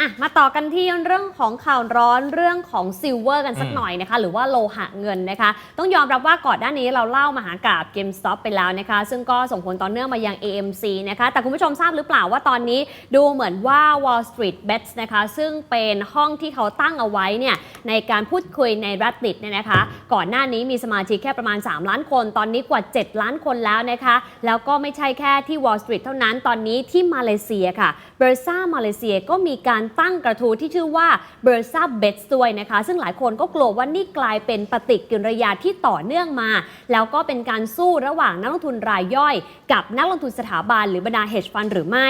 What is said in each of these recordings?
อะมาต่อกันที่เรื่องของข่าวร้อนเรื่องของซิลเวอร์กันสักอืมหน่อยนะคะ หรือว่าโลหะเงินนะคะ ต้องยอมรับว่าก่อนหน้านี้เราเล่ามหากราบ GameStop ไปแล้วนะคะ ซึ่งก็ส่งผลต่อเนื่องมายัง AMC นะคะ แต่คุณผู้ชมทราบหรือเปล่าว่าตอนนี้ดูเหมือนว่า Wall Street Bets นะคะ ซึ่งเป็นห้องที่เขาตั้งเอาไว้เนี่ยในการพูดคุยใน Reddit เนี่ยนะคะ ก่อนหน้านี้มีสมาชิกแค่ประมาณ 3 ล้านคน ตอนนี้กว่า 7 ล้านคนแล้วนะคะ แล้วก็ไม่ใช่แค่ที่ Wall Street เท่านั้น ตอนนี้ที่มาเลเซียค่ะเบอร์ซ่ามาเลเซียก็มีการตั้งกระทู้ที่ชื่อว่าเบอร์ซาเบสด้วยนะคะ ซึ่งหลายคนก็กลัวว่านี่กลายเป็นปฏิกิริยาที่ต่อเนื่องมา แล้วก็เป็นการสู้ระหว่างนักลงทุนรายย่อย กับนักลงทุนสถาบันหรือบรรดาเฮกฟันหรือไม่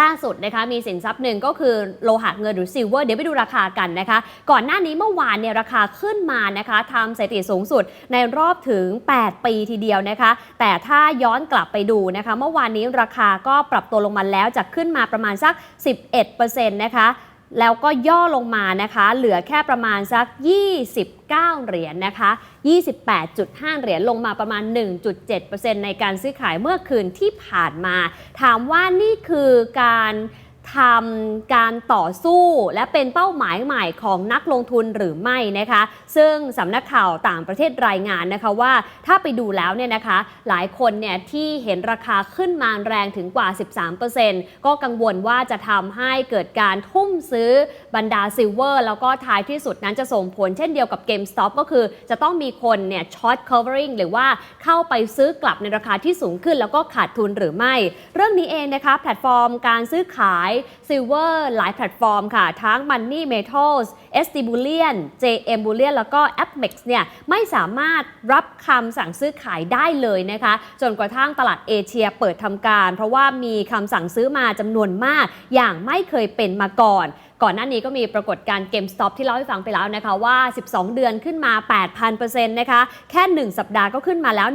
ล่าสุดนะคะมีสินทรัพย์หนึ่งก็คือโลหะเงินหรือซิลเวอร์เดี๋ยวไปดูราคากันนะคะ ก่อนหน้านี้เมื่อวานเนี่ยราคาขึ้นมานะคะทำสถิติสูงสุดในรอบถึง 8 ปีทีเดียวนะคะ แต่ถ้าย้อนกลับไปดูนะคะ เมื่อวานนี้ราคาก็ปรับตัวลงมาแล้วจากขึ้นมาประมาณสัก 11%นะคะ แล้วก็ย่อลงมานะคะ เหลือแค่ประมาณสัก 29 เหรียญนะคะ 28.5 เหรียญลงมาประมาณ 1.7%ในการซื้อขายเมื่อคืนที่ผ่านมา ถามว่านี่คือการ ทำการต่อสู้และเป็นเป้าหมายใหม่ของนักลงทุนหรือไม่นะคะ ซึ่งสำนักข่าวต่างประเทศรายงานนะคะว่าถ้าไปดูแล้วเนี่ยนะคะ หลายคนเนี่ยที่เห็นราคาขึ้นมาแรงถึงกว่า 13%ก็กังวลว่าจะทำให้เกิดการทุ่มซื้อบรรดาซิลเวอร์แล้วก็ท้ายที่สุดนั้นจะส่งผลเช่นเดียวกับ GameStop ก็คือจะต้องมีคนเนี่ยช็อต covering หรือว่าเข้าไปซื้อกลับในราคาที่สูงขึ้น แล้วก็ขาดทุนหรือไม่ เรื่องนี้เองนะคะแพลตฟอร์มการซื้อขายซิลเวอร์หลายแพลตฟอร์มค่ะ ทั้ง Money Metals ST Bullion JM Bullion แล้วก็ AppMex เนี่ยไม่สามารถรับคำสั่งซื้อขายได้เลยนะคะ จนกระทั่งตลาดเอเชียเปิดทำการ เพราะว่ามีคำสั่งซื้อมาจำนวนมากอย่างไม่เคยเป็นมาก่อน ก่อนหน้านี้ก็มีปรากฏการณ์ GameStop ที่เล่าให้ฟังไปแล้วนะคะว่า 12 เดือนขึ้นมา 8,000%นะคะแค่ 1 สัปดาห์ก็ขึ้นมาแล้ว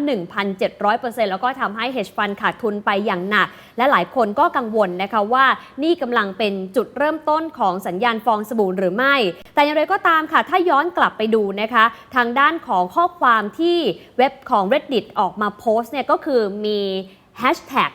1,700%แล้วก็ทำให้ hedge fund ขาดทุนไปอย่างหนัก และหลายคนก็กังวลนะคะว่านี่กำลังเป็นจุดเริ่มต้นของสัญญาณฟองสบู่หรือไม่ แต่อย่างไรก็ตามค่ะ ถ้าย้อนกลับไปดูนะคะ ทางด้านของข้อความที่เว็บของ Reddit ออกมาโพสต์เนี่ยก็คือมี hashtag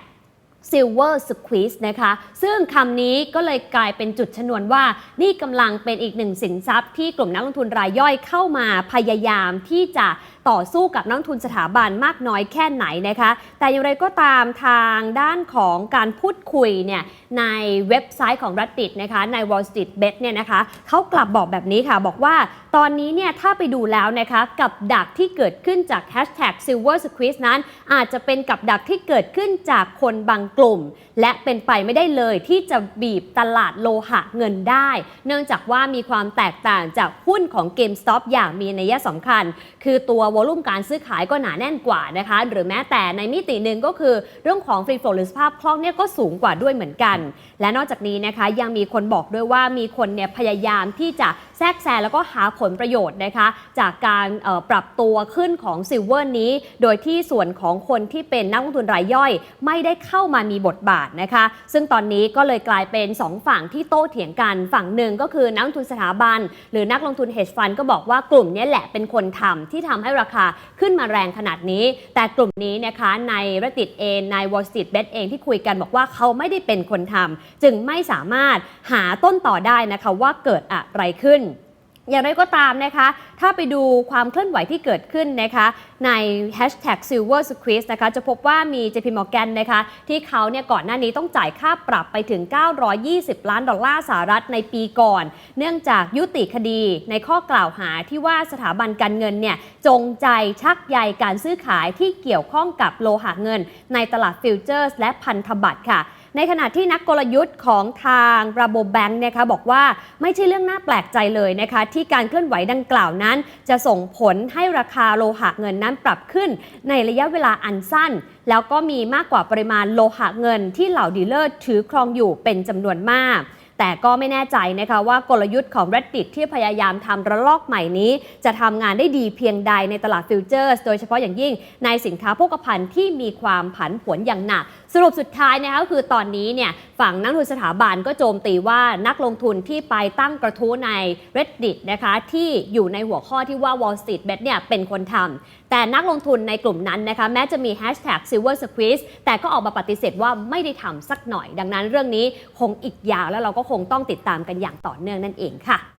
Silver Squeeze นะคะ ซึ่งคำนี้ก็เลยกลายเป็นจุดชนวนว่า นี่กำลังเป็นอีกหนึ่งสินทรัพย์ที่กลุ่มนักลงทุนรายย่อยเข้ามาพยายามที่จะ ต่อสู้กับนักทุนสถาบันมากน้อยแค่ไหนนะคะ แต่อย่างไรก็ตามทางด้านของการพูดคุยเนี่ยในเว็บไซต์ของ Reddit นะคะใน Wall Street Bet เนี่ยนะคะเขากลับบอกแบบนี้ค่ะ บอกว่าตอนนี้เนี่ยถ้าไปดูแล้วนะคะกับดักที่เกิดขึ้นจาก Hashtag Silver Squeeze นั้น อาจจะเป็นกับดักที่เกิดขึ้นจากคนบางกลุ่ม และเป็นไปไม่ได้เลยที่จะบีบตลาดโลหะเงินได้ เนื่องจากว่ามีความแตกต่างจากหุ้นของ GameStop อย่างมีนัยสำคัญ คือตัววอลุ่มการซื้อขายก็หนาแน่นกว่านะคะ หรือแม้แต่ในมิติหนึ่งก็คือเรื่องของฟรีโฟลหรือสภาพคล่องเนี่ยก็สูงกว่าด้วยเหมือนกัน และนอกจากนี้นะคะยังมีคนบอกด้วยว่ามีคนเนี่ยพยายามที่จะแทรกแซงแล้วก็หาผลประโยชน์นะคะ จากการปรับตัวขึ้นของซิลเวอร์นี้ โดยที่ส่วนของคนที่เป็นนักลงทุนรายย่อย ไม่ได้เข้ามามีบทบาทนะคะ ซึ่งตอนนี้ก็เลยกลายเป็น 2 ฝั่งที่โต้เถียงกันฝั่งหนึ่งก็คือนักลงทุนสถาบัน หรือนักลงทุน hedge fund ก็บอกว่ากลุ่มนี้แหละเป็นคนทำที่ทำให้ราคาขึ้นมาแรงขนาดนี้ แต่กลุ่มนี้นะคะในรติเองใน Wall Street Bet เองที่คุยกันบอกว่าเขาไม่ได้เป็นคนทำจึงไม่สามารถหาต้นต่อได้นะคะว่าเกิดอะไรขึ้น อย่างไรก็ตามนะคะ ถ้าไปดูความเคลื่อนไหวที่เกิดขึ้นนะคะ ใน hashtag silver squeeze นะคะ จะพบว่ามี JP Morgan นะคะ ที่เขาเนี่ยก่อนหน้านี้ต้องจ่ายค่าปรับไปถึง 920 ล้านดอลลาร์สหรัฐในปีก่อน เนื่องจากยุติคดีในข้อกล่าวหาที่ว่าสถาบันการเงินเนี่ย จงใจชักใยการซื้อขายที่เกี่ยวข้องกับโลหะเงิน ในตลาดฟิวเจอร์สและพันธบัตรค่ะ ในขณะที่นักกลยุทธ์ของทางระบบแบงค์นะคะบอกว่าไม่ใช่เรื่องน่าแปลกใจเลยนะคะ ที่การเคลื่อนไหวดังกล่าวนั้น จะส่งผลให้ราคาโลหะเงินนั้นปรับขึ้น ในระยะเวลาอันสั้น แล้วก็มีมากกว่าปริมาณโลหะเงิน ที่เหล่าดีลเลอร์ถือครองอยู่เป็นจำนวนมากแต่ก็ไม่แน่ใจนะคะว่ากลยุทธ์ของ Reddit ที่พยายามทำระลอกใหม่นี้ จะทำงานได้ดีเพียงใดในตลาดฟิวเจอร์สโดยเฉพาะอย่างยิ่งในสินค้าโภคภัณฑ์ที่มีความผันผวนอย่างหนักสรุปสุดท้ายนะคะก็คือตอนนี้เนี่ยฝั่งนักลงทุนสถาบันก็โจมตีว่านักลงทุนที่ไปตั้งกระทู้ใน reddit นะคะที่อยู่ในหัวข้อที่ว่า wall street bet เนี่ยเป็นคนทำแต่นักลงทุนในกลุ่มนั้นนะคะแม้จะมี hashtag silver squeeze แต่ก็ออกมาปฏิเสธว่าไม่ได้ทำสักหน่อย ดังนั้นเรื่องนี้คงอีกยาวแล้วเราก็คงต้องติดตามกันอย่างต่อเนื่องนั่นเองค่ะ